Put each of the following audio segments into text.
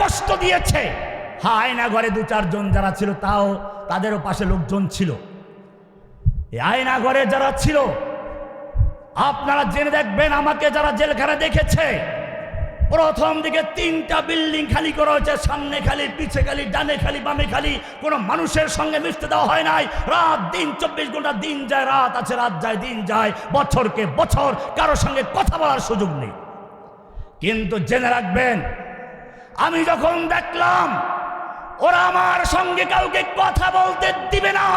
কষ্ট দিয়েছে। হ্যাঁ আয়না ঘরে দু চারজন যারা ছিল, তাও তাদেরও পাশে লোকজন ছিল। এই আয়না ঘরে যারা ছিল, আপনারা জেনে দেখবেন, আমাকে যারা জেলখানা দেখেছে, প্রথম দিকে তিনটা বিল্ডিং খালি করা হয়েছে, সামনে খালি, পিছে খালি, ডানে খালি, বামে খালি, কোনো মানুষের সঙ্গে মিশতে দেওয়া হয় নাই। রাত দিন, চব্বিশ ঘণ্টা দিন যায়, রাত আছে, রাত যায়, দিন যায়, বছরকে বছর কারোর সঙ্গে কথা বলার সুযোগ নেই। কিন্তু জেনে রাখবেন আমি যখন দেখলাম, ওরা আমার সঙ্গে কাউকে কথা বলতে দিবে না।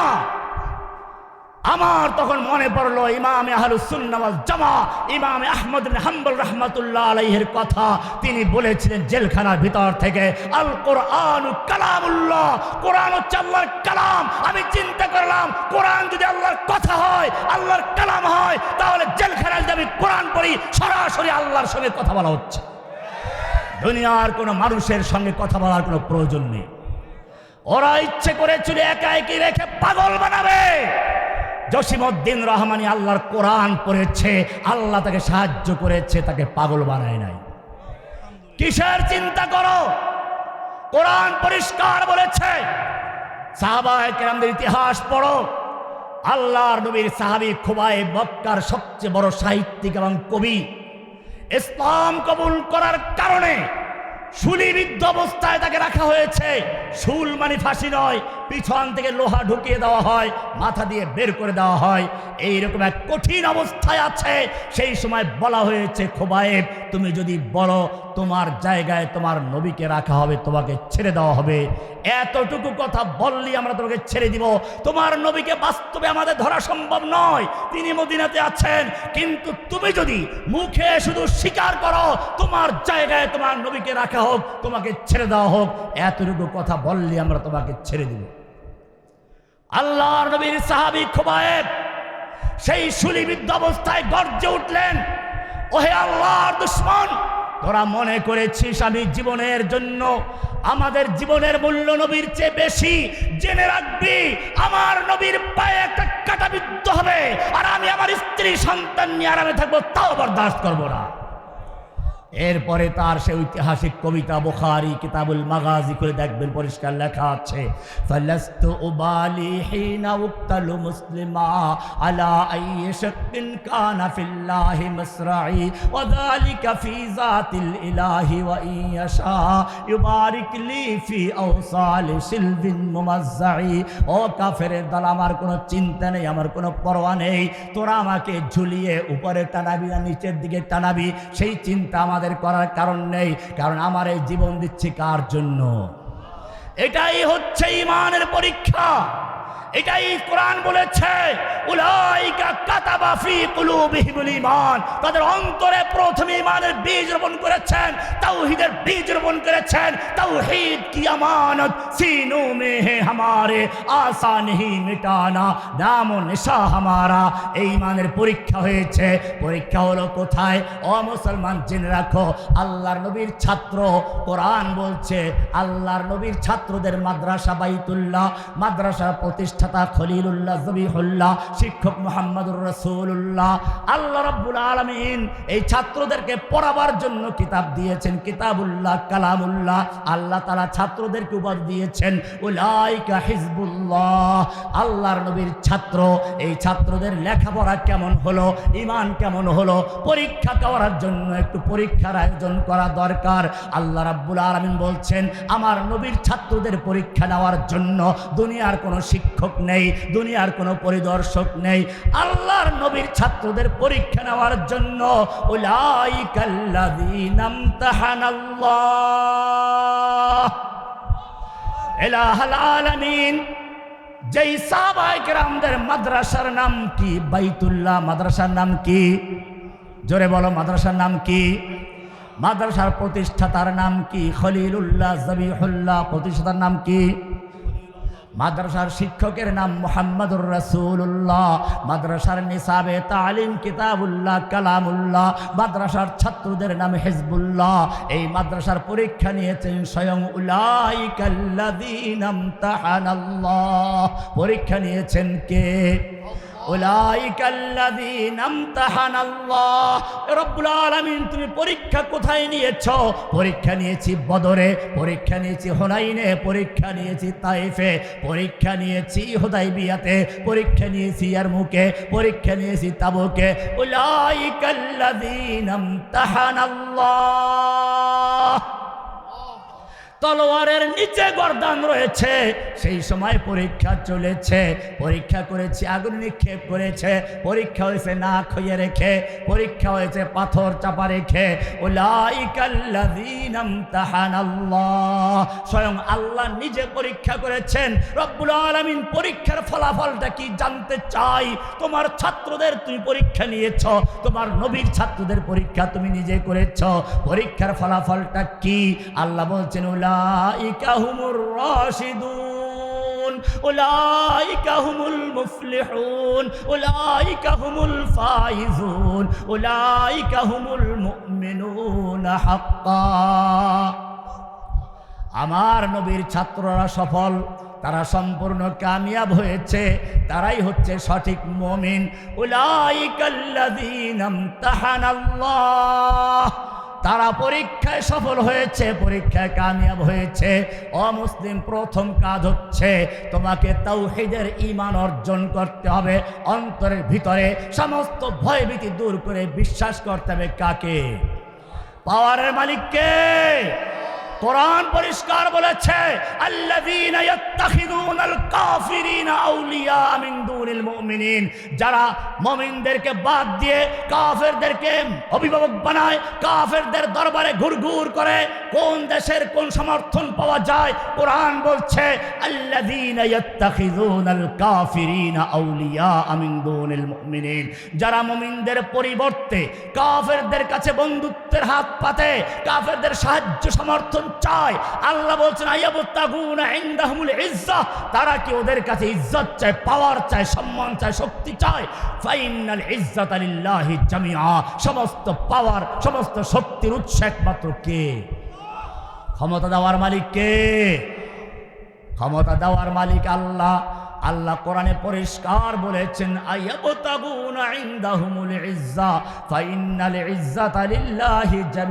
আমার তখন মনে পড়ল, ইমাম আহলুসুন্নাওয়াল জামা ইমাম আহমদ হাম্বল রহমাতুল্লাহ আলাইহির কথা তিনি বলেছিলেন জেলখানার ভিতর থেকে। আল কোরআন কালামুল্লাহ, কোরআন হচ্ছে আল্লাহর কালাম। আমি চিন্তা করলাম, কোরআন যদি আল্লাহর কথা হয়, আল্লাহর কালাম হয়, তাহলে জেলখানায় যদি আমি কোরআন পড়ি, সরাসরি আল্লাহর সঙ্গে কথা বলা হচ্ছে। দুনিয়ার কোনো মানুষের সঙ্গে কথা বলার কোনো প্রয়োজন নেই। ওরা ইচ্ছে করেছিল একা একই রেখে পাগল বানাবে। জসিমউদ্দিন রহমানি আল্লাহর কোরআন পড়েছে, আল্লাহ তাকে সাহায্য করেছে, তাকে পাগল বানায় নাই। কিসের চিন্তা করো? কোরআন পরিষ্কার বলেছে। সাহাবায় কেরামদের ইতিহাস পড়ো। আল্লাহর নবীর সাহাবি খুবাই বক্কার সবচেয়ে বড় সাহিত্যিক এবং কবি ইসলাম কবুল করার কারণে শুলিবিদ্ধ অবস্থায় তাকে রাখা হয়েছে। শুল মানে ফাঁসি নয় পিছন থেকে লোহা ঢুকিয়ে দেওয়া হয়, মাথা দিয়ে বের করে দেওয়া হয়। এই রকম এক কঠিন অবস্থায় আছে। সেই সময় বলা হয়েছে, খোবায়েব, তুমি যদি বলো, তোমার জায়গায় তোমার নবীকে রাখা হবে, তোমাকে ছেড়ে দেওয়া হবে। এতটুকু কথা বললি আমরা তোমাকে ছেড়ে দিব। তোমার নবীকে বাস্তবে আমাদের ধরা সম্ভব নয়। তিনি মদিনাতে আছেন। কিন্তু তুমি যদি মুখে শুধু স্বীকার করো, তোমার জায়গায় তোমার নবীকে রাখা হোক, তোমাকে ছেড়ে দেওয়া হোক, এতটুকু কথা বললি আমরা তোমাকে ছেড়ে দিব। আল্লাহর নবীর সাহাবি খোবায়েব সেই শুলিবিদ্ধ অবস্থায় গর্জে উঠলেন, ওহে আল্লাহর দুশ্মন, তোরা মনে করেছিস আমি জীবনের জন্য আমাদের জীবনের মূল্য নবীর চেয়ে বেশি জেনে রাখবি, আমার নবীর পায়ে একটা কাটা বিদ্ধ হবে, আর আমি আমার স্ত্রী সন্তান নিয়ে আরামে থাকব, তাও বরদাস্ত করব না। এরপরে তার সে ঐতিহাসিক কবিতা বুখারি, কিতাবুল মাগাজি করে দেখবেন, পরিষ্কার লেখা আছে মুসলিমা আলা কানা ফিল্লাহি মাসরাই ওয়া যালিকা ফি যাতিল ইলাহি ওয়া ইয়াশা ইউবারিক লি ফি আওসালি সিলবিন মুমাজ্জাই ও কাফেরের দল, আমার কোনো চিন্তা নেই, আমার কোনো পরোয়া নেই, তোরা আমাকে ঝুলিয়ে উপরে টানাবি না নিচের দিকে টানাবি। সেই চিন্তা আমাদের করার কারণ নেই, কারণ আমার এই জীবন দিচ্ছি কার জন্য? এটাই হচ্ছে ইমানের পরীক্ষা। এটাই কোরআন বলেছে, উলাইকা কাতাবা ফি কুলুবিহিমুল ঈমান তাদের অন্তরে প্রথমে ঈমানের বীজ রোপণ করেছেন, তাওহীদের বীজ রোপণ করেছেন, তাওহীদ কি আমানত? সিনো মে হে হামারে আশা নেহি মিটানা নাম নিশা হামারা। এই ঈমানের পরীক্ষা হয়েছে, পরীক্ষা হলো কোথায়? অ মুসলমান, জেনে রাখো, আল্লাহর নবীর ছাত্র, কোরআন বলছে, আল্লাহর নবীর ছাত্রদের মাদ্রাসা বাইতুল্লাহ, মাদ্রাসা প্রতিষ্ঠা প্রতিষ্ঠাতা খলিলুল্লাহ জবিহুল্লাহ শিক্ষক মোহাম্মদুর রসুল্লাহ আল্লাহ রব্বুল আলমিন এই ছাত্রদেরকে পড়াবার জন্য কিতাব দিয়েছেন, কিতাবুল্লাহ, কালামুল্লাহ। আল্লাহ তালা ছাত্রদেরকে উপাধি দিয়েছেন, উলাইকা হিজবুল্লাহ। আল্লাহর নবীর ছাত্র, এই ছাত্রদের লেখাপড়া কেমন হলো ইমান কেমন হলো, পরীক্ষা করার জন্য, একটু পরীক্ষার আয়োজন করা দরকার। আল্লাহ রাব্বুল আলমিন বলছেন, আমার নবীর ছাত্রদের পরীক্ষা নেওয়ার জন্য দুনিয়ার কোনো শিক্ষক নেই, দুনিয়ার কোনো পরিদর্শক নেই। আল্লাহর নবীর ছাত্রদের পরীক্ষা নেওয়ার জন্য আলামিন, যেই সাহাবায়ে কেরামদের মাদ্রাসার নাম কি? বাইতুল্লাহ মাদ্রাসার নাম কি? জোরে বলো, মাদ্রাসার নাম কি? মাদ্রাসার প্রতিষ্ঠাতার নাম কি? খলিলুল্লাহ জবিহুল্লাহ প্রতিষ্ঠাতার নাম কি? মাদ্রাসার শিক্ষকের নাম মোহাম্মদুর রসুল্লাহ মাদ্রাসার নিসাবে তালিম কিতাবুল্লাহ, কালামুল্লাহ, মাদ্রাসার ছাত্রদের নাম হেজবুল্লাহ। এই মাদ্রাসার পরীক্ষা নিয়েছেন স্বয়ং ইমতাহানাল্লাহ। পরীক্ষা নিয়েছেন কে? তুমি পরীক্ষা কোথায় নিয়েছ? পরীক্ষা নিয়েছি বদরে, পরীক্ষা নিয়েছি হুনাইনে, পরীক্ষা নিয়েছি তাইফে, পরীক্ষা নিয়েছি হোদাই বিয়াতে পরীক্ষা নিয়েছি ইয়ারমুকে, পরীক্ষা নিয়েছি তাবুকে। উলাইকাল্লাযীনা আমতাহানাল্লাহ। তলোয়ারের নিচে গর্দান রয়েছে। সেই সময় পরীক্ষা চলেছে। পরীক্ষা করেছি, আগুন নিক্ষেপ করেছে। পরীক্ষা হয়েছে না খইয়ে রেখে। পরীক্ষা হয়েছে পাথর চাপা রেখে। স্বয়ং আল্লাহ নিজে পরীক্ষা করেছেন, রব্বুল আলামিন, পরীক্ষার ফলাফলটা কি জানতে চাই? তোমার ছাত্রদের তুমি পরীক্ষা নিয়েছ, তোমার নবীর ছাত্রদের পরীক্ষা তুমি নিজে করেছ। পরীক্ষার ফলাফলটা কি? আল্লাহ বলছেন উলাইকা হুমুর রাশিদুন, উলাইকা হুমুল মুফলিহুন, উলাইকা হুমুল ফাইজুন, উলাইকা হুমুল মুমিনুন হাক্কা। আমার নবীর ছাত্ররা সফল, তারা সম্পূর্ণ কামিয়াব হয়েছে, তারাই হচ্ছে সঠিক মমিন। উলাইকাল্লাযীনাম তাহানাল্লাহ তারা পরীক্ষায় সফল হয়েছে, পরীক্ষায় কামিয়াব হয়েছে। অমুসলিম প্রথম কাজ হচ্ছে তোমাকে তাওহীদের ইমান অর্জন করতে হবে। অন্তরের ভিতরে সমস্ত ভয়ভীতি দূর করে বিশ্বাস করতে হবে কাকে? পাওয়ারের মালিককে। কোরআন পরিষ্কার বলেছে আউলিয়া যারা মুমিনদেরকে বাদ দিয়ে কাফেরদেরকে অভিভাবক বানায়, কাফেরদের দরবারে ঘুরঘুর করে, কোন দেশের কোন সমর্থন পাওয়া যায়, কোরআন বলছে আউলিয়া যারা মুমিনদের পরিবর্তে কাফেরদের কাছে বন্ধুত্বের হাত পাতে, কাফেরদের সাহায্য সমর্থন চায়। আল্লাহ বলছেন ইনদাহুমুল ইজ্জাহ তারা কি ওদের কাছে ইজ্জত চায় পাওয়ার চায়, সম্মান চায়, শক্তি চায়? ফাইনাল ইজ্জাত লিল্লাহি জামিআ। সমস্ত পাওয়ার সমস্ত শক্তির উৎস একমাত্র কে? ক্ষমতা দেওয়ার মালিক কে? ক্ষমতা দেওয়ার মালিক আল্লাহ। আল্লাহ কোরআনে পরিষ্কার বলেছেন ইজ্জা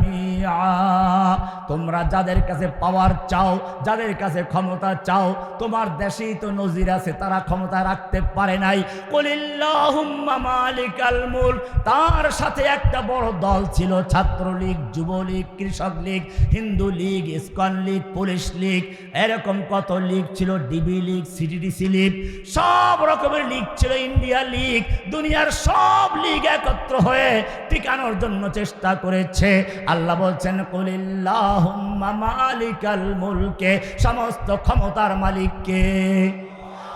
তোমরা যাদের কাছে পাওয়ার চাও, যাদের কাছে ক্ষমতা চাও, তোমার দেশেই তো নজির আছে, তারা ক্ষমতা রাখতে পারে নাই। কলিল্লাহুম্মা মালিকাল মুল তার সাথে একটা বড় দল ছিল, ছাত্রলীগ, যুবলীগ, কৃষক league, Hindu league, ISKCON league, police league. এরকম কত লীগ ছিল? DB league CTDC league. সব রকমের লীগ ছিল ইন্ডিয়া লীগ দুনিয়ার সব লীগ একত্র হয়ে টিকানোর জন্য চেষ্টা করেছে। আল্লাহ বলছেন, কলিল্লাহুম্মা মালিকাল মুলকে, সমস্ত ক্ষমতার মালিককে।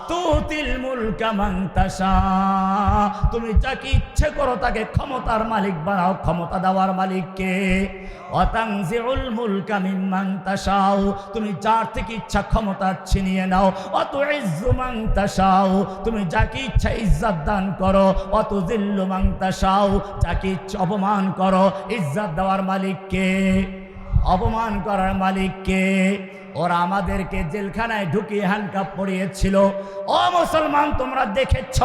তুতিল মুলকা মান তাশা। তুমি যাকে ইচ্ছে করো তাকে ক্ষমতার মালিক বানাও, ক্ষমতা দেওয়ার মালিককে। অতাংজিউল মুলকা মিম্মান তাশাও তুমি যার থেকে ইচ্ছা ক্ষমতা ছিনিয়ে নাও অত ইজ্জু মান তুমি যাকে ইচ্ছা ইজ্জত দান করো অত জিল্লু মান যাকে ইচ্ছা অপমান করো, ইজ্জত দেওয়ার মালিককে, অপমান করার মালিককে। ওরা আমাদেরকে জেলখানায় ঢুকিয়ে হ্যান্ডকাপ পরিয়েছিল। ও মুসলমান, তোমরা দেখেছ,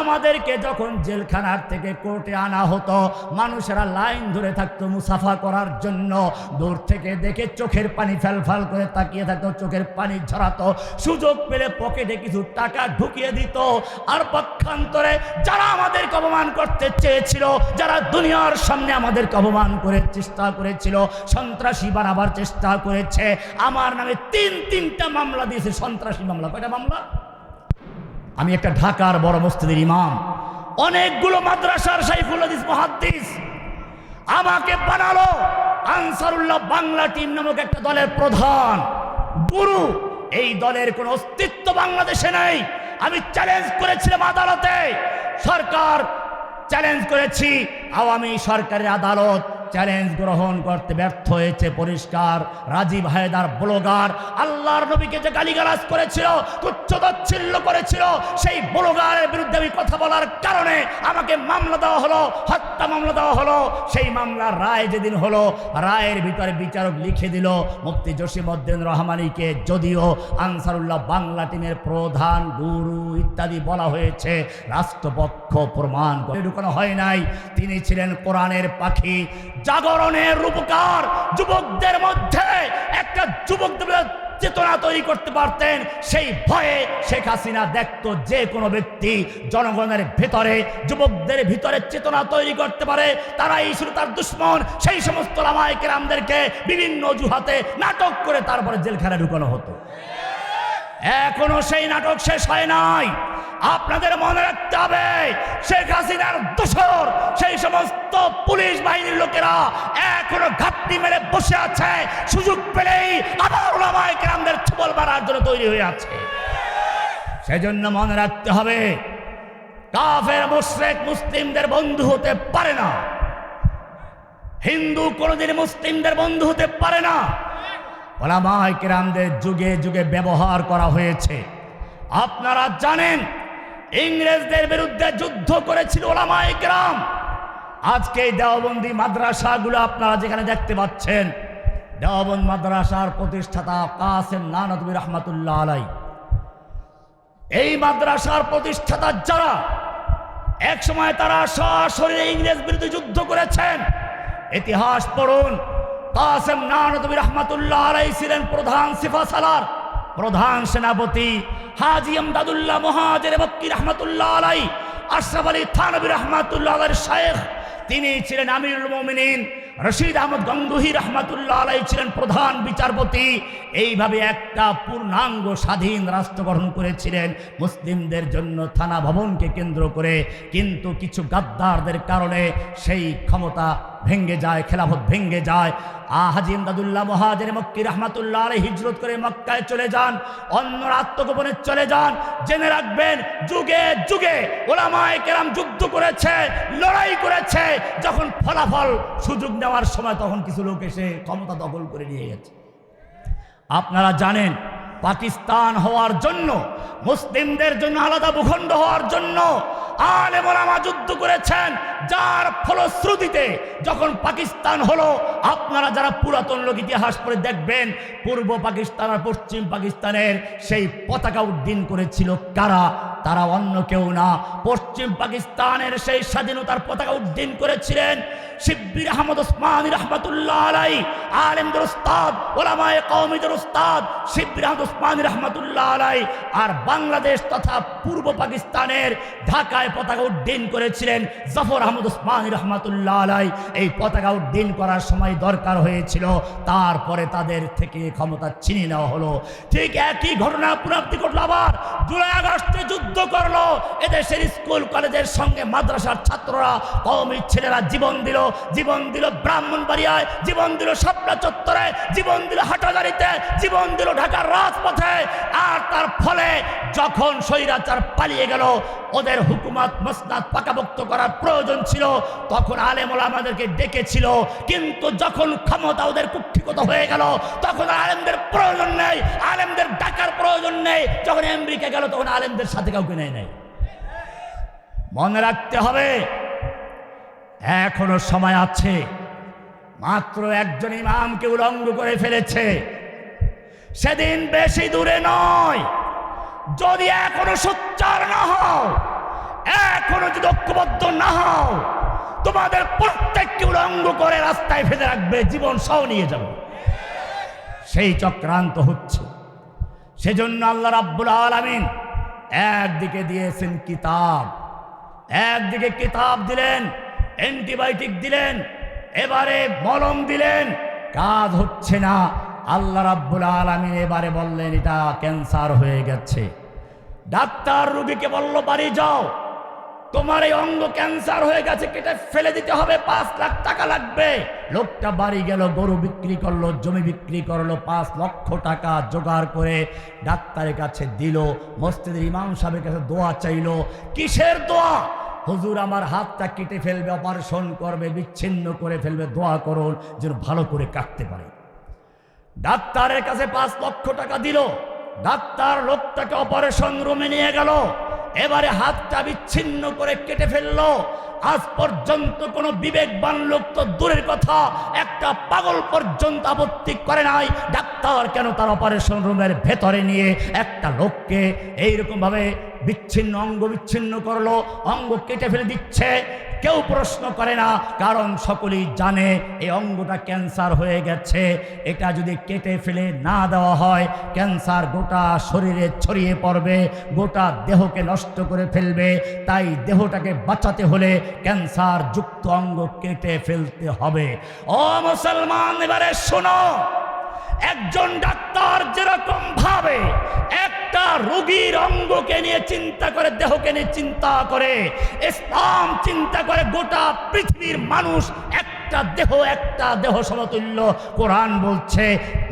আমাদেরকে যখন জেলখানার থেকে কোর্টে আনা হতো, মানুষেরা লাইন ধরে থাকতো মুসাফা করার জন্য। দূর থেকে দেখে চোখের পানি ফেলফাল করে তাকিয়ে থাকতো, চোখের পানি ঝরাতো। সুযোগ পেলে পকেটে কিছু টাকা ঢুকিয়ে দিত। আর পক্ষান্তরে যারা আমাদেরকে অপমান করতে চেয়েছিল, যারা দুনিয়ার সামনে আমাদেরকে অপমান করে চেষ্টা করেছিল, সন্ত্রাসী বানাবার চেষ্টা করেছে, আমার নামে তিন, তিনটা মামলা দিয়েছে, সন্ত্রাসী মামলা। কয়টা মামলা? আমি একটা ঢাকার বড় মসজিদের ইমাম। অনেকগুলো মাদ্রাসার সাইফুল হাদিস মহাদ্দিস। আমাকে বানালো আনসারুল্লাহ বাংলা টিম নামক একটা দলের প্রধান। গুরু, এই দলের কোনো অস্তিত্ব বাংলাদেশে নেই। আমি চ্যালেঞ্জ করেছিলাম আদালতে। সরকার চ্যালেঞ্জ করেছি আওয়ামী সরকারের আদালত। চ্যালেঞ্জ গ্রহণ করতে ব্যর্থ হয়েছে পরিষ্কার রাজীব হায়দার ব্লগার আল্লাহর নবীকে যে গালিগালাজ করেছিল, তুচ্ছতাচ্ছিল্য করেছিল, সেই ব্লগারের বিরুদ্ধে আমি কথা বলার কারণে আমাকে মামলা দেওয়া হলো, হত্যা মামলা দেওয়া হলো। সেই মামলার রায় যেদিন হলো, রায়ের ভিতরে বিচারক লিখে দিল, মুফতি জসিমউদ্দিন রহমানিকে যদিও আনসারুল্লাহ বাংলা টিমের প্রধান গুরু ইত্যাদি বলা হয়েছে, রাষ্ট্রপক্ষ প্রমাণ করে ঢুকানো হয় নাই। তিনি ছিলেন কোরআনের পাখি। জাগরণের রূপকার যুবকদের মধ্যে একটা যুবকদের চেতনা তৈরি করতে পারতেন। সেই ভয়ে শেখ হাসিনা দেখতো যে কোনো ব্যক্তি জনগণের ভেতরে, যুবকদের ভিতরে চেতনা তৈরি করতে পারে। তারাই শুধু তার দুশ্মন। সেই সমস্ত লামায়কের আমদেরকে বিভিন্ন অজুহাতে নাটক করে তারপরে জেলখানায় ঢুকানো হতো। এখনও সেই নাটক শেষ হয় নাই। আপনাদের মনে রাখতে হবে, শেখ হাসিনার দোসর সেই সমস্ত পুলিশ বাহিনীর লোকেরা এখনও ঘাপটি মেরে বসে আছে, সুযোগ পেলেই আবার ওলামায় গ্রামদের ছবল মারার জন্য তৈরি হয়ে আছে। সেজন্য মনে রাখতে হবে, কাফের, মুশরেক, মুসলিমদের বন্ধু হতে পারে না। হিন্দু কোনোদিন মুসলিমদের বন্ধু হতে পারে না। ওলামায় কেরামদের যুগে যুগে ব্যবহার করা হয়েছে। আপনারা জানেন, ইংরেজদের বিরুদ্ধে যুদ্ধ করেছিল ওলামায় কেরাম আজকে এই মাদ্রাসাগুলো আপনারা যেখানে দেখতে পাচ্ছেন, দেওবন্দ মাদ্রাসার প্রতিষ্ঠাতা কাসেম নানদবী রহমাতুল্লাহ আলাই এই মাদ্রাসার প্রতিষ্ঠাতা যারা এক সময় তারা সরাসরি ইংরেজ বিরুদ্ধে যুদ্ধ করেছেন। ইতিহাস পড়ুন কাসেম নানদবী রহমাতুল্লাহ আলাই ছিলেন প্রধান সিফা সালার, প্রধান সেনাপতি হাজি আমদাদুল্লাহ মহাজের বক্কি রহমাতুল্লাহ আলাই, আশরাফ আলী থানবী রহমাতুল্লাহ আলাইর শায়েখ, তিনি ছিলেন আমিরুল মোমিনিন, রশিদ আহমদ গঙ্গুহি রহমাতুল্লাহ আলাই ছিলেন প্রধান বিচারপতি। এইভাবে একটা পূর্ণাঙ্গ স্বাধীন রাষ্ট্র গঠন করেছিলেন মুসলিমদের জন্য থানা ভবনকে কেন্দ্র করে, কিন্তু কিছু গাদ্দারদের কারণে সেই ক্ষমতা ভেঙ্গে যায়, খেলাফত ভেঙ্গে যায়। আহাজি ইমদাদুল্লাহ মহাজের মক্কি রহমাতুল্লাহ আলাই হিজরত করে মক্কায় চলে যান, অন্য আত্মগোপনে চলে যান। জেনে রাখবেন, যুগে যুগে ওলামায় কেরাম যুদ্ধ করেছে, লড়াই করেছে। যখন ফলাফল সুযোগ নেওয়ার সময় তখন কিছু লোক এসে ক্ষমতা দখল করে নিয়ে গেছে। আপনারা জানেন পাকিস্তান হওয়ার জন্য, মুসলিমদের জন্য আলাদা ভূখণ্ড হওয়ার জন্য আলেমা যুদ্ধ করেছেন, যার ফলশ্রুতিতে যখন পাকিস্তান হলো, আপনারা যারা পুরাতন লোক ইতিহাস পড়ে দেখবেন, পূর্ব পাকিস্তান আর পশ্চিম পাকিস্তানের সেই পতাকা উদ্দিন করেছিল কারা? তারা অন্য কেউ না। পশ্চিম পাকিস্তানের সেই স্বাধীনতার পতাকা উড্ডীন করেছিলেন শিব্বির আহমদ ওসমান রহমতুল্লাহ আলাই আলেমদের উস্তাদ, ওলামায়ে কওমিদের উস্তাদ শিব্বির আহমদ ওসমান রহমতুল্লাহ আলাই আর বাংলাদেশ তথা পূর্ব পাকিস্তানের ঢাকায় পতাকা উড্ডীন করেছিলেন জাফর আহমদ ওসমান রহমতুল্লাহ আলাই এই পতাকা উড্ডীন করার সময় দরকার হয়েছিল, তারপরে তাদের থেকে ক্ষমতা ছিনিয়ে নেওয়া হলো। ঠিক একই ঘটনা পুনরাবৃত্তি ঘটলো আবার। জুলাই আগস্টে যুদ্ধ করল। এদেশের স্কুল, কলেজের সঙ্গে মাদ্রাসার ছাত্ররা কওমির ছেলেরা জীবন দিল। জীবন দিল ব্রাহ্মণবাড়িয়ায়, জীবন দিল শাপলা চত্বরে, জীবন দিল হাটাজারিতে জীবন দিল ঢাকার রাজপথে। আর তার ফলে যখন স্বৈরাচার পালিয়ে গেল, ওদের হুকুমত মসনাদ পাকাভুক্ত করার প্রয়োজন ছিল, তখন আলেমুল আমাদেরকে ডেকেছিল। কিন্তু যখন ক্ষমতা ওদের কুক্ষিগত হয়ে গেল, তখন আলেমদের প্রয়োজন নেই, আলেমদের ডাকার প্রয়োজন নেই। যখন আমেরিকা গেল, তখন আলেমদের সাথে কাউকে নেয় নেই। মনে রাখতে হবে, এখনও সময় আছে। মাত্র একজন ইমামকে উলঙ্গ করে ফেলেছে। সেদিন বেশি দূরে নয়। যদি এখনও সোচ্চার না হও, এখনও যদি ঐক্যবদ্ধ না হও, তোমাদের প্রত্যেককে উলঙ্গ করে রাস্তায় ফেলে রাখবে, জীবন সহ নিয়ে যাবে। সেই চক্রান্ত হচ্ছে। সেজন্য আল্লাহ রাব্বুল আলামিন একদিকে দিয়েছেন কিতাব, একদিকে কিতাব দিলেন, অ্যান্টিবায়োটিক দিলেন, এবারে মলম দিলেন, কাজ হচ্ছে না। আল্লাহ রাব্বুল আলমিন এবারে বললেন, এটা ক্যান্সার হয়ে গেছে। ডাক্তার রুগীকে বলল, বাড়ি যাও। তোমার এই অঙ্গ ক্যান্সার হয়ে গেছে, কেটে ফেলে দিতে হবে, পাঁচ লাখ টাকা লাগবে। লোকটা বাড়ি গেল, গরু বিক্রি করল, জমি বিক্রি করল, পাঁচ লক্ষ টাকা জোগাড় করে ডাক্তারের কাছে দিল, মসজিদের ইমাম সাহেবের কাছে দোয়া চাইলো। কিসের দোয়া? হুজুর, আমার হাতটা কেটে ফেলবে, অপারেশন করবে, বিচ্ছিন্ন করে ফেলবে, দোয়া করুন, যেন ভালো করে কাটতে পারে। ডাক্তারের কাছে পাঁচ লক্ষ টাকা দিল, ডাক্তার লোকটাকে অপারেশন রুমে নিয়ে গেল। এবারে হাতটা বিচ্ছিন্ন করে কেটে ফেলল। আজ পর্যন্ত কোনো বিবেকবান লোক তো দূরের কথা। একটা পাগল পর্যন্ত আপত্তি করে নাই। ডাক্তার কেন তার অপারেশন রুমের ভেতরে নিয়ে একটা লোককে এইরকম ভাবে বিচ্ছিন্ন, অঙ্গ বিচ্ছিন্ন করল, অঙ্গ কেটে ফেলে দিচ্ছে? কেউ প্রশ্ন করে না, কারণ সকলেই জানে এই অঙ্গটা ক্যান্সার হয়ে গেছে। এটা যদি কেটে ফেলে না দেওয়া হয়, ক্যান্সার গোটা শরীরে ছড়িয়ে পড়বে, গোটা দেহকে নষ্ট করে ফেলবে। তাই দেহটাকে বাঁচাতে হলে ক্যান্সার যুক্ত অঙ্গ কেটে ফেলতে হবে। ও মুসলমান, এবারে শোনো, একজন ডাক্তার যেরকম ভাবে একটা রোগীর অঙ্গকে নিয়ে চিন্তা করে, দেহকে নিয়ে চিন্তা করে, ইসলাম চিন্তা করে, গোটা পৃথিবীর মানুষ একটা দেহ একটা দেহ সমতুল্য। কোরআন বলছে,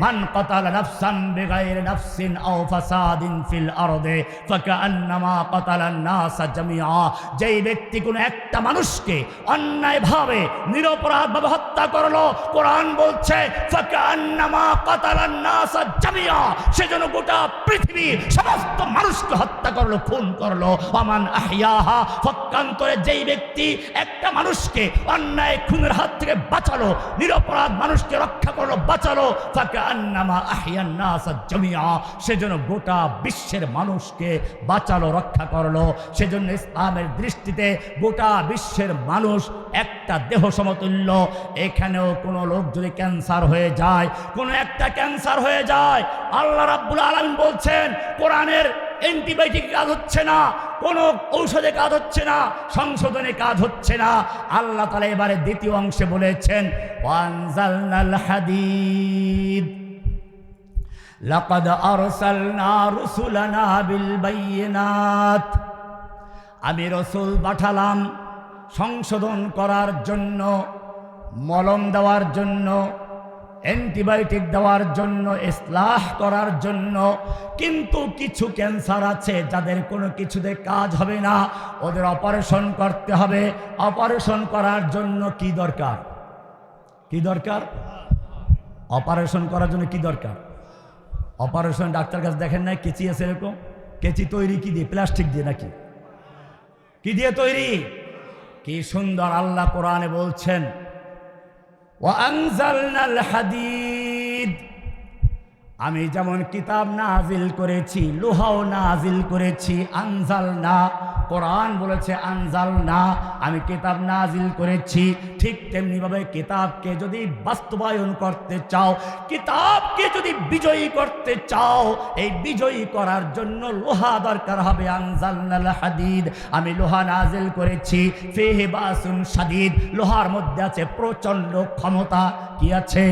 মান কাতাল নাফসান বিগাইর নাফসিন আও ফাসাদিন ফিল আরদে ফাকান্নামা কাতালান নাস জামিআ। যেই ব্যক্তি কোনো একটা মানুষকে অন্যায়ভাবে, নিরপরাধভাবে হত্যা করল, কোরআন বলছে ফাকান্নামা কাতালান নাস জামিআ। সেজন্য গোটা পৃথিবী, সমস্ত মানুষকে হত্যা করল খুন করল আমান আহিয়াহা ফক্কান্তরে যেই ব্যক্তি একটা মানুষকে অন্যায় খুনের হাত থেকে বাঁচালো, নিরপরাধ মানুষকে রক্ষা করল, বাঁচালো তাকে আন্নামা আহিয়ান নাস জমিয়া সেজন্য গোটা বিশ্বের মানুষকে বাঁচালো, রক্ষা করল। সেজন্য ইসলামের দৃষ্টিতে গোটা বিশ্বের মানুষ একটা দেহ সমতুল্য। এখানেও কোনো লোক যদি ক্যান্সার হয়ে যায়, কোনো একটা ক্যান্সার হয়ে যায়, আল্লাহ রাব্বুল আলামিন বলছেন, কোরআনের অ্যান্টিবায়োটিক কাজ হচ্ছে না, কোনো ঔষধে কাজ হচ্ছে না, সংশোধনে কাজ হচ্ছে না। আল্লাহ তালা এবারে দ্বিতীয় অংশে বলেছেন হাদিদ। লাকাদ আমি রসুল পাঠালাম, সংশোধন করার জন্য, মলম দেওয়ার জন্য অ্যান্টিবায়োটিক দেওয়ার জন্য, ইসলাহ করার জন্য কিন্তু কিছু ক্যান্সার আছে যাদের কোনো কিছুতে কাজ হবে না। ওদের অপারেশন করতে হবে। অপারেশন করার জন্য কি দরকার? কি দরকার? অপারেশন করার জন্য কি দরকার? অপারেশন ডাক্তার কাছে দেখেন না কেচি আছে এরকম? কেচি তৈরি কি দিয়ে? প্লাস্টিক দিয়ে নাকি? কি দিয়ে তৈরি? কি সুন্দর আল্লাহ কোরআনে বলছেন ওয়াংজালনাল হাদিদ। আমি যেমন কিতাব না নাজিল করেছি লোহাও না নাজিল করেছি আনজাল না কোরআন বলেছে আনজাল না আমি কিতাব নাজিল করেছি। ঠিক তেমনিভাবে কিতাবকে যদি বাস্তবায়ন করতে চাও, কিতাবকে যদি বিজয়ী করতে চাও, এই বিজয়ী করার জন্য লোহা দরকার হবে। আনজাল হাদিদ, আমি লোহা নাজিল করেছি। ফেহে বাসুন সাদিদ লোহার মধ্যে আছে প্রচণ্ড ক্ষমতা। কি আছে?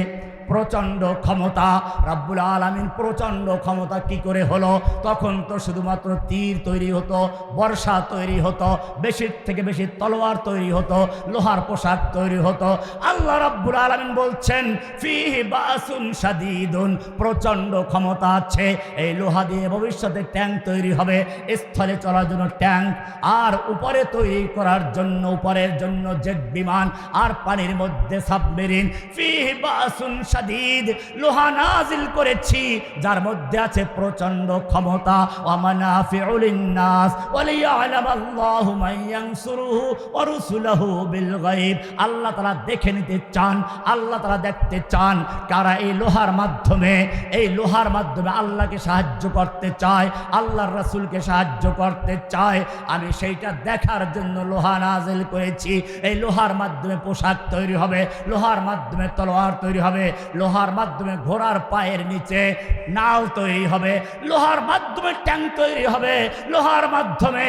প্রচণ্ড ক্ষমতা। রাব্বুল আলমিন প্রচণ্ড ক্ষমতা কি করে হলো? তখন তো শুধুমাত্র তীর তৈরি হতো, বর্ষা তৈরি হতো, বেশির থেকে বেশি তলোয়ার তৈরি হতো, লোহার পোশাক তৈরি হতো। আল্লাহ রাব্বুল আলমিন বলছেন, ফিহি বাসুন সাদিদুন প্রচণ্ড ক্ষমতা আছে। এই লোহা দিয়ে ভবিষ্যতে ট্যাঙ্ক তৈরি হবে, স্থলে চলার জন্য ট্যাঙ্ক, আর উপরে তৈরি করার জন্য, উপরের জন্য জেট বিমান, আর পানির মধ্যে সাবমেরিন। ফিহি বাসুন সাদিদ লোহা নাজিল করেছি, যার মধ্যে আছে প্রচণ্ড ক্ষমতা। ওয়ামানাফিউল লিন-নাস ওয়ালিয়ালাম আল্লাহু মান ইয়ানসুরুহু ওয়া রুসুলুহু বিল গায়ব। আল্লাহ তাআলা দেখে নিতে চান, আল্লাহ তাআলা দেখতে চান কারা এই লোহার মাধ্যমে, এই লোহার মাধ্যমে আল্লাহকে সাহায্য করতে চায়, আল্লাহর রাসূলকে সাহায্য করতে চায়। আমি সেইটা দেখার জন্য লোহা নাজিল করেছি। এই লোহার মাধ্যমে পোশাক তৈরি হবে, লোহার মাধ্যমে তলোয়ার তৈরি হবে। লোহার মাধ্যমে ঘোড়ার পায়ের নিচে নাও তৈরি হবে। লোহার মাধ্যমে ট্যাঙ্ক তৈরি হবে। লোহার মাধ্যমে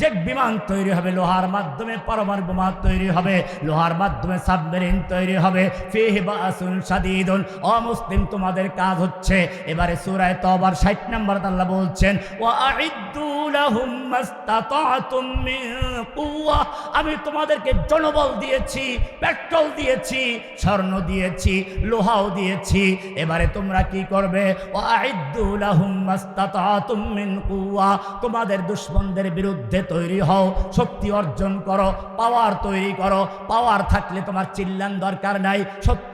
জেট বিমান তৈরি হবে, লোহার মাধ্যমে পরমাণু বোমা তৈরি হবে, লোহার মাধ্যমে সাবমেরিন তৈরি হবে। সাদিদুন অমুসলিম তোমাদের কাজ হচ্ছে। এবারে সূরায়ে তওবার 60 নম্বর আল্লাহ বলছেন কুওয়া আমি তোমাদেরকে জনবল দিয়েছি, পেট্রোল দিয়েছি, স্বর্ণ দিয়েছি, লোহাও দিয়েছি। এবারে তোমরা কি করবে? ওয়া আইদ্দু লাহুম মাস্তাতাতুম মিন কুওয়া তোমাদের দুশমনদের বিরুদ্ধে যুদ্ধে তৈরি হও, শক্তি অর্জন করো পাওয়ার তৈরি করো পাওয়ার থাকলে তোমার চিল্লান দরকার নাই, সত্য